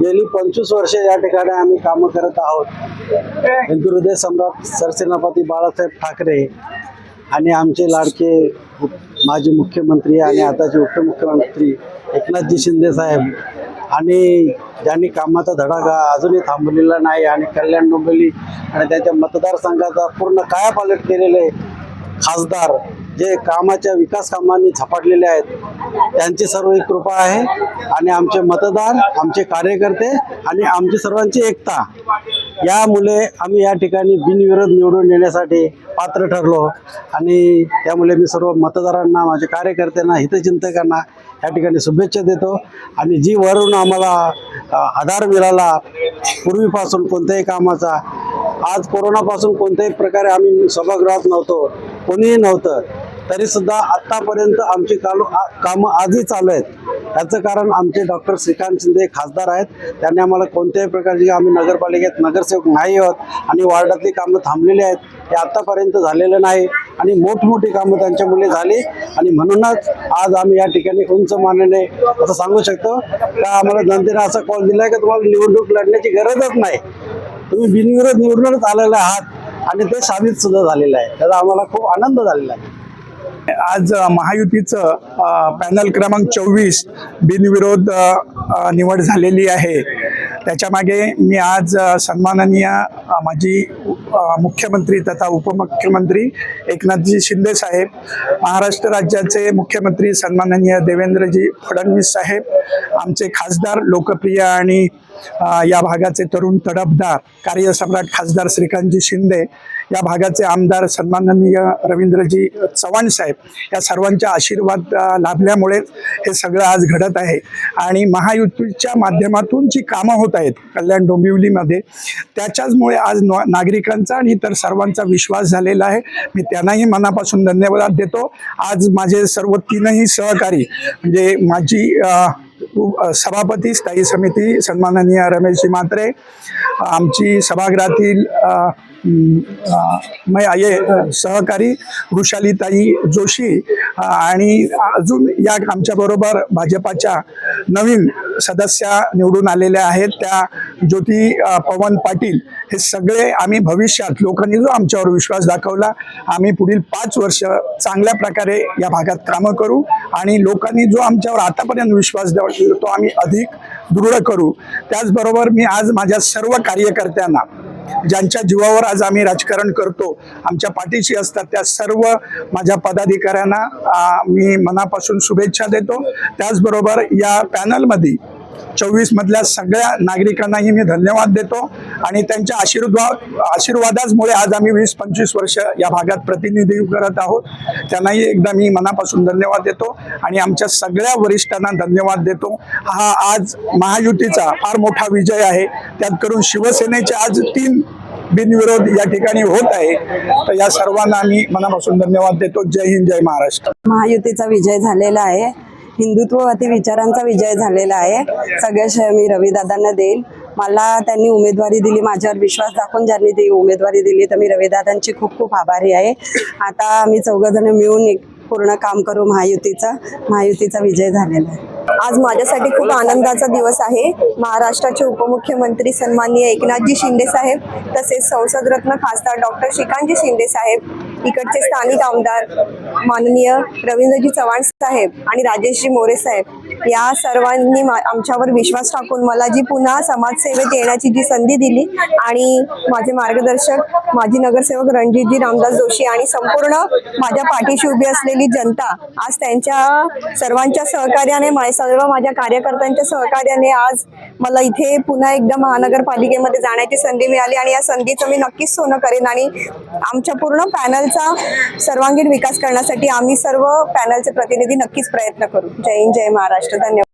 गेली पंचवीस वर्ष या ठिकाणी आम्ही कामं करत आहोत. हिंदू हृदय सम्राट सरसेनापती बाळासाहेब ठाकरे आणि आमचे लाडके माजी मुख्यमंत्री आणि आताचे उपमुख्यमंत्री एकनाथजी शिंदे साहेब आणि ज्यांनी कामाचा धडाका अजूनही थांबलेला नाही आणि कल्याण डोंबिवली आणि त्याच्या मतदारसंघाचा पूर्ण कायापालट केलेले खासदार जे कामाच्या विकास कामांनी झपाटलेले आहेत त्यांची सर्व एक कृपा आहे. आणि आमचे मतदार आमचे कार्यकर्ते आणि आमची सर्वांची एकता. यामुळे आम्ही या ठिकाणी बिनविरोध निवडून येण्यासाठी पात्र ठरलो. आणि त्यामुळे मी सर्व मतदारांना माझे कार्यकर्त्यांना हितचिंतकांना या ठिकाणी शुभेच्छा देतो. आणि जी वरून आम्हाला आधार मिळाला पूर्वीपासून कोणत्याही कामाचा आज कोरोनापासून कोणत्याही प्रकारे आम्ही सभागृहात नव्हतो कोणीही नव्हतं तरी सुद्धा आत्तापर्यंत आमची काल कामं आजही चालू आहेत. याचं कारण आमचे डॉक्टर श्रीकांत शिंदे खासदार आहेत. त्यांनी आम्हाला कोणत्याही प्रकारची आम्ही नगरपालिकेत नगरसेवक नाही आहोत आणि वार्डातली कामं थांबलेली आहेत. हे आत्तापर्यंत झालेलं नाही आणि मोठमोठी कामं त्यांच्यामुळे झाली. आणि म्हणूनच आज आम्ही या ठिकाणी उंच मानले असं सांगू शकतो. का आम्हाला जनतेने असा कॉल दिला आहे की तुम्हाला निवडणूक लढण्याची गरजच नाही. तुम्ही बिनविरोध निवडूनच आलेले आहात आणि ते साबित सुद्धा झालेलं आहे. त्याचा आम्हाला खूप आनंद झालेला आहे. आज महायुतीचं पॅनल क्रमांक चोवीस बिनविरोध निवड झालेली आहे. त्याच्यामागे मी आज सन्माननीय माजी मुख्यमंत्री तथा उपमुख्यमंत्री एकनाथजी शिंदे साहेब महाराष्ट्र राज्याचे मुख्यमंत्री सन्माननीय देवेंद्रजी फडणवीस साहेब आमचे खासदार लोकप्रिय आणि या भागाचे तरुण तडफदार कार्यसम्राट खासदार श्रीकांतजी शिंदे या भागाचे आमदार सन्माननीय रवींद्रजी चव्हाण साहेब या सर्वांच्या आशीर्वाद लाभल्यामुळे हे सगळं आज घडत आहे. आणि महायुतीच्या माध्यमातून जी कामं होत आहेत कल्याण डोंबिवलीमध्ये त्याच्याचमुळे आज न नागरिकांचा आणि इतर सर्वांचा विश्वास झालेला आहे. मी त्यांनाही मनापासून धन्यवाद देतो. आज माझे सर्व तीनही सहकारी म्हणजे माझी सभापती स्थायी समिती सन्माननीय रमेशजी म्हात्रे आमची सभागृहातील मै सहकारी वृषालीताई जोशी आणि अजून या आमच्याबरोबर भाजपाच्या नवीन सदस्या निवडून आलेल्या आहेत. त्या ज्योती पवन पाटील हे सगळे आम्ही भविष्यात लोकांनी जो आमच्यावर विश्वास दाखवला आम्ही पुढील पाच वर्ष चांगल्या प्रकारे या भागात कामं करू आणि लोकांनी जो आमच्यावर आतापर्यंत विश्वास द्यावा तो आम्ही अधिक दृढ करू. त्याचबरोबर मी आज माझ्या सर्व कार्यकर्त्यांना ज्यांच्या जीवावर आज आम्ही राजकारण करतो आमच्या पाठीशी असतात त्या सर्व माझ्या पदाधिकाऱ्यांना मी मनापासून शुभेच्छा देतो. त्याचबरोबर या पॅनलमध्ये चोवीस मधल्या सगळ्या नागरिकांनाही मी धन्यवाद देतो आणि त्यांच्या आशीर्वाद आशीर्वादाचमुळे आज आम्ही वीस पंचवीस वर्ष या भागात प्रतिनिधी करत आहोत. त्यांनाही एकदा मी मनापासून धन्यवाद देतो आणि आमच्या सगळ्या वरिष्ठांना धन्यवाद देतो. हा आज महायुतीचा फार मोठा विजय आहे. त्यात करून शिवसेनेचे आज तीन बिनविरोध या ठिकाणी होत आहे. तर या सर्वांना मी मनापासून धन्यवाद देतो. जय हिंद जय महाराष्ट्र. महायुतीचा विजय झालेला आहे. हिंदुत्ववादी विचारांचा विजय झालेला आहे. सगळ्या श्रेय मी रविदादांना देईन मला त्यांनी उमेदवारी दिली माझ्यावर विश्वास दाखवून ज्यांनी ती उमेदवारी दिली तर मी रविदादांची खूप खूप आभारी आहे. आता आम्ही चौघजण मिळून एक पूर्ण काम करू महायुतीचा. महायुतीचा विजय झालेला आहे. आज माझ्यासाठी खूप आनंदाचा दिवस आहे. महाराष्ट्राचे उपमुख्यमंत्री सन्माननीय एकनाथजी शिंदे साहेब तसेच संसदरत्न खासदार डॉक्टर श्रीकांतजी शिंदे साहेब इकडचे स्थानिक आमदार माननीय रवींद्रजी चव्हाण साहेब आणि राजेशजी मोरे साहेब या सर्वांनी आमच्यावर विश्वास टाकून मला जी पुन्हा समाजसेवेत येण्याची जी संधी दिली आणि माझे मार्गदर्शक माजी नगरसेवक रणजितजी रामदास जोशी आणि संपूर्ण माझ्या पाठीशी उभी असलेली जनता आज त्यांच्या सर्वांच्या सहकार्याने सर्व माझ्या कार्यकर्त्यांच्या सहकार्याने आज मला इथे पुन्हा एकदा महानगरपालिकेमध्ये जाण्याची संधी मिळाली आणि या संधीचं मी नक्कीच सोनं करेन आणि आमच्या पूर्ण पॅनलचा सर्वांगीण विकास करण्यासाठी आम्ही सर्व पॅनलचे प्रतिनिधी नक्कीच प्रयत्न करू. जय हिंद जय महाराष्ट्र. धन्यवाद